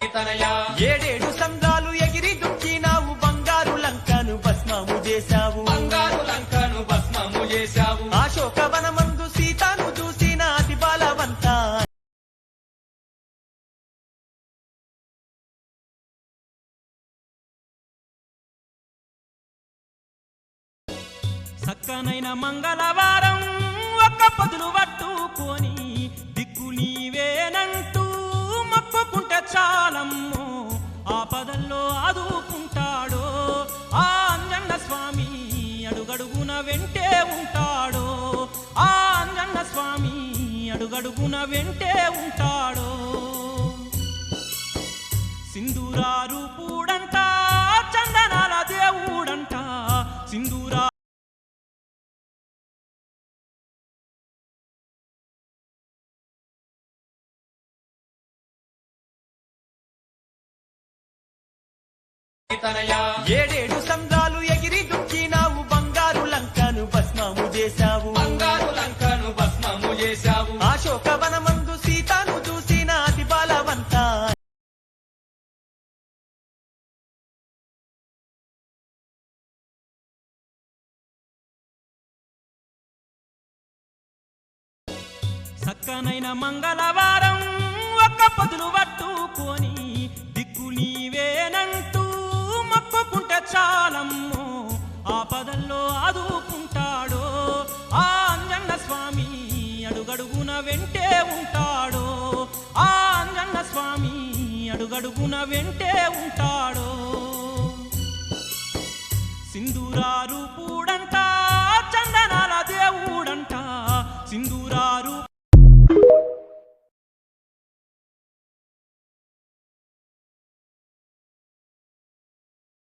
ఏడేడు సంద్రాలు ఎగిరి దుఃఖినావు బంగారు లంకను భస్మము చేశావు. బంగారు లంకను భస్మము చేశావు. అశోకవనమందు సీతను చూసిన అతి బలవంత. సక్కనైన మంగళవారం ఒక్క పదులు పట్టుకొని దిక్కు మొక్కుకుంటే చాలమ్మో ఆపదల్లో ఆదుకుంటాడో ఆ అంజన్న స్వామి అడుగడుగున వెంటే ఉంటాడో ఆ అంజన్న స్వామి అడుగడుగున వెంటే ఉంటాడో. సింధూరారు పూడంట చందనాల దేవుడంట సింధూరా ఏడేడు సంద్రాలు ఎగిరి దుఃఖినావు బంగారు లంకను భస్మము చేశావు. బంగారు లంకను భస్మము చేశావు. అశోకవనమందు సీతను చూసిన అతి బలవంత. సక్కనైన మంగళవారం ఒక్క పదులు పట్టుకొని అడుగడుగున వెంటే ఉంటాడో? ఆ అంజన్న స్వామి అడుగడుగున వెంటే ఉంటాడో?